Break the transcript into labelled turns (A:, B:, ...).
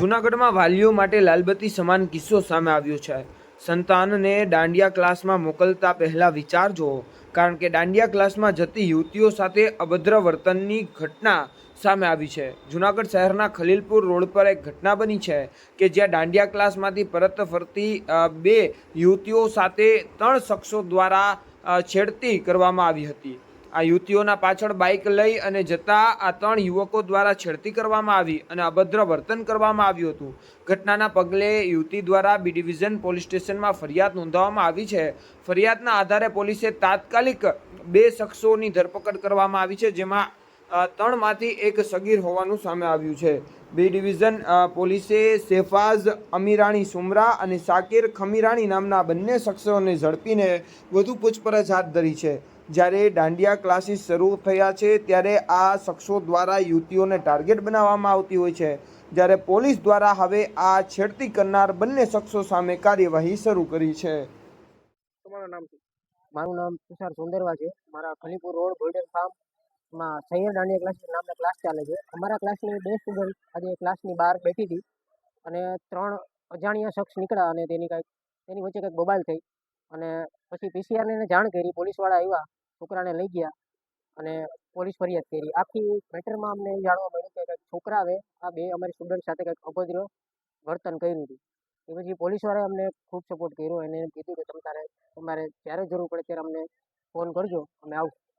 A: જૂનાગઢમાં વાલીઓ માટે લાલબત્તી સમાન કિસ્સો સામે આવ્યો છે. સંતાનને દાંડિયા ક્લાસમાં મોકલતા પહેલા વિચારજો કારણ કે દાંડિયા ક્લાસમાં જતી યુવતીઓ સાથે અભદ્ર વર્તનની ઘટના સામે આવી છે. જૂનાગઢ શહેરના ખલીલપુર રોડ પર એક ઘટના બની છે કે જ્યાં દાંડિયા ક્લાસમાંથી પરત ફરતી બે યુવતીઓ સાથે ત્રણ શખ્સો દ્વારા છેડતી કરવામાં આવી હતી. આ યુવતીઓના પાછળ બાઇક લઈ અને જતા આ ત્રણ યુવકો દ્વારા છેડતી કરવામાં આવી અને અભદ્ર વર્તન કરવામાં આવ્યું હતું. ઘટનાના પગલે યુવતી દ્વારા બી ડિવિઝન પોલીસ સ્ટેશનમાં ફરિયાદ નોંધાવવામાં આવી છે. ફરિયાદના આધારે પોલીસે તાત્કાલિક બે શખ્સોની ધરપકડ કરવામાં આવી છે, જેમાં ત્રણમાંથી એક સગીર હોવાનું સામે આવ્યું છે. બી ડિવિઝન પોલીસે શેફાઝ અમીરાણી સુમરા અને સાકિર ખમીરાણી નામના બંને શખ્સોને ઝડપીને વધુ પૂછપરછ હાથ ધરી છે. જ્યારે દાંડિયા ક્લાસીસ શરૂ થયા છે ત્યારે આ શખ્સો દ્વારા યુવતીઓને ટાર્ગેટ બનાવવામાં આવતી હોય છે. જ્યારે પોલીસ દ્વારા હવે આ છેડતી કરનાર બંને શખ્સો સામે કાર્યવાહી શરૂ કરી છે.
B: તમારું નામ
C: મારું નામ તુષાર સુંદરવા છે. મારા ખલીપુર રોડ ગોલ્ડન ફાર્મમાં સૈયદ દાંડિયા ક્લાસ નામના ક્લાસ ચાલે છે. અમારા ક્લાસની બે સ્ટુડન્ટ આજે ક્લાસની બહાર બેઠી હતી અને ત્રણ અજાણ્યા શખ્સ નીકળ્યા અને તેની કાંઈક તેની વચ્ચે કંઈક બબાલ થઈ અને પછી પીસીઆરને એને જાણ કરી પોલીસવાળા આવ્યા છોકરાને લઈ ગયા અને પોલીસ ફરિયાદ કરી. આખી મેટરમાં અમને જાણવા મળ્યું કે કંઈક છોકરાએ આ બે અમારી સ્ટુડન્ટ સાથે કંઈક અભદ્ર વર્તન કર્યું હતું. એ પછી પોલીસવાળાએ અમને ખૂબ સપોર્ટ કર્યો અને કીધું કે તમે તારે, તમારે જ્યારે જરૂર પડે ત્યારે અમને ફોન કરજો, અમે આવશું